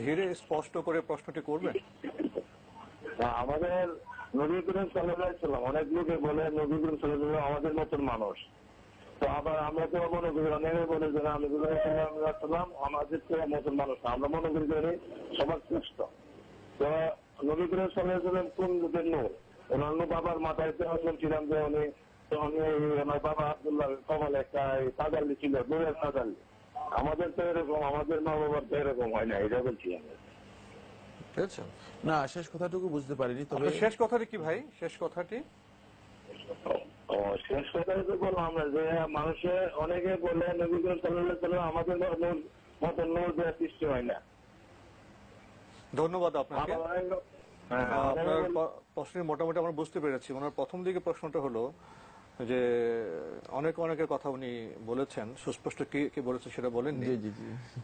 ধীরে স্পষ্ট করে প্রশ্নটি করবেন? আমাদের নবী করিম সাল্লাম, অনেক লোকে বলে নবী করিম সাল্লাম আমাদের মতন মানুষ। তো আবার আমরা তো মনে করি অনেকে বলে যে নবী সাল্লাম আমাদের তো মতন মানুষ আমরা মনে করি যে সবার শ্রেষ্ঠ। তো নবী করিম সাল্লাম কোন যুগের নূর অন্যান্য বাবার মাথায় তো শুনছিলাম যে উনি আমার বাবা আব্দুল্লাহ কমাল একটা তাজাল্লি ছিল নূরের তাজাল্লি আমাদের তো এরকম আমাদের মা বাবার তো এরকম হয় না এটা বলছি আমি। বুঝেছেন না শেষ কথাটুকু বুঝতে পারিনি তবে শেষ কথাটি কি ভাই? শেষ কথাটি? শেষ কথা তো বললাম যে মানুষে অনেকে বলে নবী করিম সাল্লাল্লাহু আলাইহি আমাদের নূর দেওয়ার সৃষ্টি হয় না। ধন্যবাদ আপনাকে। হ্যাঁ, আপনার প্রশ্নের মোটামুটি আমরা বুঝতে পেরেছি। ওনার প্রথম দিকে প্রশ্নটা হলো যে অনেক অনেকের কথা উনি বলেছেন সুস্পষ্ট কি কি বলেছেন সেটা বলেননি।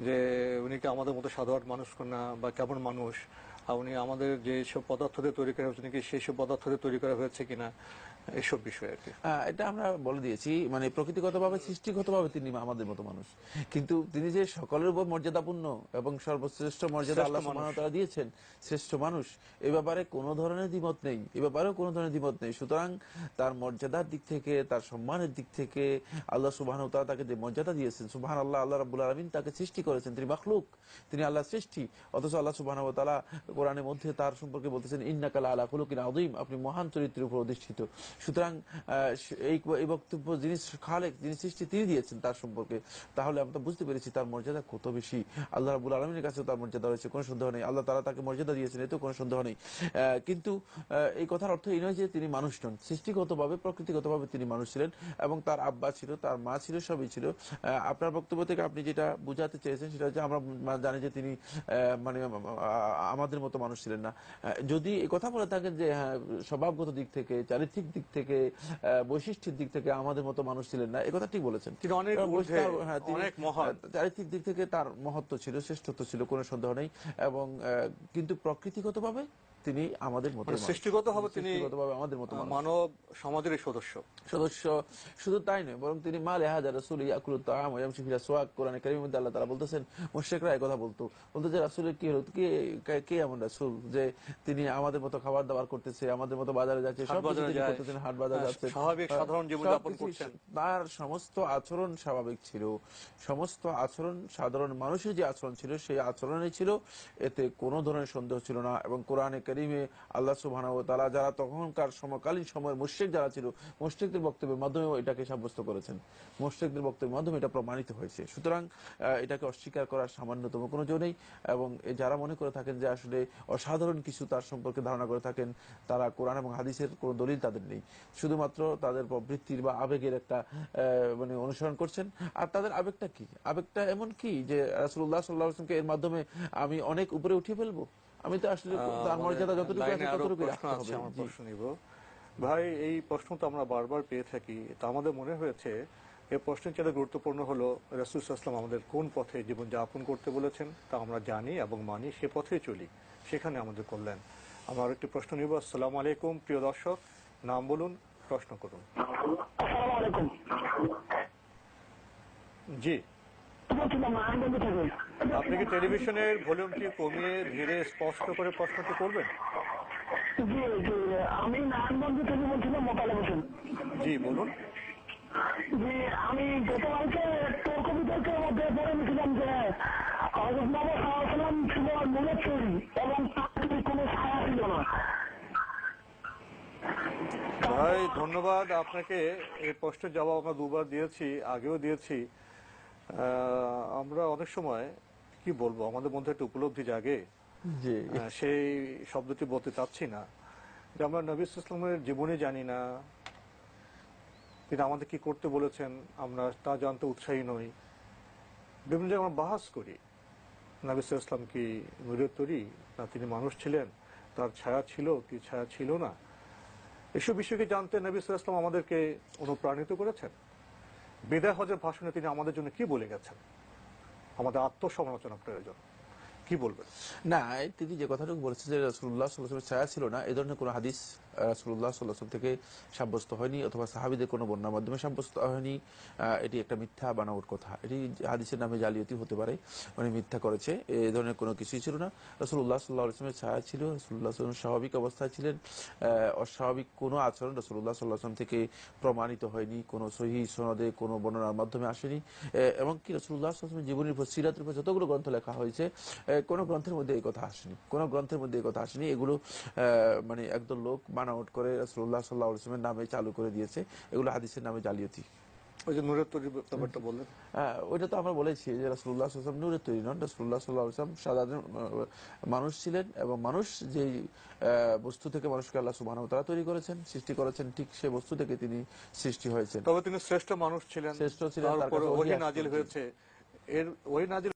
যে উনি কি আমাদের মতো সাধারণ মানুষ না বা কেমন মানুষ? উনি আমাদের যে সব পদার্থ দিয়ে তৈরি করা হয়েছে নাকি সেই সব পদার্থ দিয়ে তৈরি করা হয়েছে কিনা এসব বিষয় আর কি। এটা আমরা বলে দিয়েছি মানে প্রকৃতিগতভাবে সৃষ্টিগতভাবে তিনি আমাদের মতো মানুষ। কিন্তু তিনি যে সকলের উপর মর্যাদাপূর্ণ এবং সর্বশ্রেষ্ঠ মর্যাদা আল্লাহ তাআলা দিয়েছেন শ্রেষ্ঠ মানুষ এ ব্যাপারে কোনো ধরনের দ্বিমত নেই এ ব্যাপারেও কোনো ধরনের দ্বিমত নেই। সুতরাং তার মর্যাদার দিক থেকে তার সম্মানের দিক থেকে আল্লাহ সুবাহ তাকে যে মর্যাদা দিয়েছেন সুবাহ আল্লাহ আল্লাহ রাবুল আলমিন তাকে সৃষ্টি করেছেন। তিনি মাখলুক তিনি আল্লাহ সৃষ্টি অথচ আল্লাহ সুবাহ তালা কোরআনের মধ্যে তার সম্পর্কে বলতেছেন ইন্নাকালা আলা খুলুকিন আদিম আপনি মহান চরিত্রের উপর অধিষ্ঠিত। সুতরাং এই বক্তব্য যিনি খালেক যিনি সৃষ্টি তিনি দিয়েছেন তার সম্পর্কে। তাহলে আমরা বুঝতে পেরেছি তার মর্যাদা কত বেশি। আল্লাহ রাবুল আলমীর কাছে তার মর্যাদা রয়েছে কোনো সন্দেহ নেই। আল্লাহ তারা তাকে মর্যাদা দিয়েছেন এতেও কোনো সন্দেহ নেই। কিন্তু এই কথার অর্থ এই নয় যে তিনি মানুষ নন। সৃষ্টিগতভাবে প্রকৃতিগতভাবে তিনি মানুষ ছিলেন এবং তার আব্বা ছিল তার মা ছিল সবই ছিল। আপনার বক্তব্য থেকে আপনি যেটা বুঝাতে চেয়েছেন সেটা হচ্ছে আমরা জানি যে তিনি মানে আহ, মতো মানুষ ছিলেন না। যদি এই কথা বলে থাকেন যে হ্যাঁ স্বভাবগত দিক থেকে চারিত্রিক দিক থেকে বৈশিষ্ট্যের দিক থেকে আমাদের মতো মানুষ ছিলেন না এই কথা ঠিক বলেছেন। কিন্তু অনেক হ্যাঁ, অনেক চারিত্রিক দিক থেকে তার মহত্ব ছিল শ্রেষ্ঠত্ব ছিল কোনো সন্দেহ নেই এবং কিন্তু প্রকৃতিগতভাবে তিনি আমাদের মতো মানে মানুষ। সৃষ্টিগতভাবে তিনি আমাদের মতো মানব সমাজের সদস্য। সদস্য। শুধু তাই নয় বরং তিনি মা লেহাজা রসুল ইয়াকুল তাম ওয়ামশি ফিরা সোয়াক কোরআনে কারীমের মধ্যে আল্লাহ তাআলা বলতেছেন মুশরিকরা এই কথা বলতো। বলতো যে রাসূলের কি হলো? কে কে- এমন রাসূল যে তিনি আমাদের মতো খাবার দাবার করতেছে আমাদের মতো বাজারে যাচ্ছে সব করতেছেন হাট বাজার হ্যাঁ, যাচ্ছে। স্বাভাবিক সাধারণ জীবনযাপন করছেন। তার সমস্ত আচরণ স্বাভাবিক ছিল। সমস্ত আচরণ সাধারণ মানুষের যে আচরণ ছিল সেই আচরণে ছিল। এতে কোনো ধরনের সন্দেহ ছিল না এবং কোরআনে কারিমে আল্লাহ সুবহানাহু ওয়া তাআলা যারা তখনকার সমকালীন সময়ের মুশরিক যারা ছিল, মুশরিকদের বক্তব্যের মাধ্যমেও এটাকে সাব্যস্ত করেছেন। মুশরিকদের বক্তব্যের মাধ্যমে এটা প্রমাণিত হয়েছে। সুতরাং এটাকে অস্বীকার করার সামান্যতম কোনো জো নেই এবং যারা মনে করে থাকেন যে আসলে অসাধারণ কিছু তার সম্পর্কে ধারণা করে থাকেন, তারা কোরআন এবং হাদিসের কোনো দলিল তাদের নেই। শুধুমাত্র তাদের প্রবৃত্তির বা আবেগের একটা মানে অনুসরণ করছেন। আর তাদের আবেগটা কি? আবেগটা এমন কি যে রাসূলুল্লাহ সাল্লাল্লাহু আলাইহি ওয়াসাল্লামকে এর মাধ্যমে আমি অনেক উপরে উঠে ফেলব? আমি তো আসলে তার মর্যাদা যতটুকু আছে আরও ততটুকু প্রশ্ন রাখতে হবে আমার প্রশ্ন নিব। ভাই এই প্রশ্ন তো আমরা বারবার পেয়ে থাকি। তা আমাদের মনে হয়েছে এই প্রশ্নের চেয়ে গুরুত্বপূর্ণ হলো রাসূল সাল্লাল্লাহু আমাদের কোন পথে জীবন যাপন করতে বলেছেন তা আমরা জানি এবং মানি সে পথে চলি। সেখানে আমাদের কল্যাণ। আমরা আরেকটি প্রশ্ন নিব। আসসালামু আলাইকুম প্রিয় দর্শক। নাম বলুন প্রশ্ন করুন। আসসালামু আলাইকুম। জি। আপনি কি টেলিভিশনের ভলিউমটি কমিয়ে ধীরে স্পষ্ট করে প্রশ্নটি করবেন? আমি নারায়ণগঞ্জ থেকে বলছিলাম মোতালে হোসেন। জি বলুন। আমি গতকালকে তর্ক বিতর্কের মধ্যে পড়ে নিয়েছিলাম যে হজরত ছিল মূলের চুরি এবং তার কোনো ছায়া ছিল না। ভাই ধন্যবাদ। আপনাকে এই প্রশ্নের জবাব আমরা দুবার দিয়েছি আগেও দিয়েছি। আমরা অনেক সময় কি বলব আমাদের মধ্যে একটা উপলব্ধি জাগে। সেই শব্দটি বলতে চাচ্ছি না। যে আমরা নবী ইসলামের জীবনে জানি না। তিনি আমাদের কি করতে বলেছেন আমরা তা জানতে উৎসাহী নই। বিভিন্ন জায়গায় আমরা বাহাস করি। নবী ইসলাম কি নূরের তৈরি না তিনি মানুষ ছিলেন? তার ছায়া ছিল কি ছায়া ছিল না? এসব বিষয়কে জানতে নবী ইসলাম আমাদেরকে অনুপ্রাণিত করেছেন। বিদায় হজের ভাষণে তিনি আমাদের জন্য কি বলে গেছেন? আমাদের আত্মসমালোচনা প্রয়োজন। কি বলবেন? না তিনি যে কথাটুকু বলেছেন যে রসুল্লাহ ছায়া ছিল না, এ ধরনের কোনো হাদিস রাসুল্লাহ সাল্লাম থেকে সাব্যস্ত হয়নি অথবা সাহাবিদের কোনো বন্যার মাধ্যমে সাব্যস্ত হয়নি। এটি একটা মিথ্যা বানাওয়ার কথা। এটি হাদিসের নামে জালিয়াতি হতে পারে। মানে মিথ্যা করেছে। এই ধরনের কোনো কিছুই ছিল না। রসুল্লাহ সাল্লাহ আসলামের ছায়া ছিল। রসুল্লাহ সাল্লাম স্বাভাবিক অবস্থায় ছিলেন। অস্বাভাবিক কোনো আচরণ রসুল্লাহ সাল্লাহ আসলাম থেকে প্রমাণিত হয়নি। কোনো সহি সনদে কোনো বর্ণনার মাধ্যমে আসেনি। এ, এমনকি রসুল্লাহ আসলামের জীবনের উপর সিরাতের উপর যতগুলো গ্রন্থ লেখা হয়েছে এ, কোনো গ্রন্থের মধ্যে এই কথা আসেনি। কোনো গ্রন্থের মধ্যে এই কথা আসেনি। এগুলো মানে একদল লোক বানাউট করে রসুল্লাহ সাল্লাহ আসলামের নামে চালু করে দিয়েছে। এগুলো হাদিসের নামে জালিয়াতি। ওই যে নূরের তৈরি ব্যাপারটা বললেন? হ্যাঁ ওইটা তো আমরা বলেছি যে রাসুল্লাহ আসলাম নূরের তৈরি নন। রাসুল্লাহ সাল্লাহ আসলাম সাধারণ মানুষ ছিলেন এবং মানুষ যে বস্তু থেকে মানুষকে আল্লাহ সুবাহ তারা তৈরি করেছেন সৃষ্টি করেছেন ঠিক সেই বস্তু থেকে তিনি সৃষ্টি হয়েছেন। তবে তিনি শ্রেষ্ঠ মানুষ ছিলেন। শ্রেষ্ঠ ছিলেন, নাজিল হয়েছে। এর নাজিল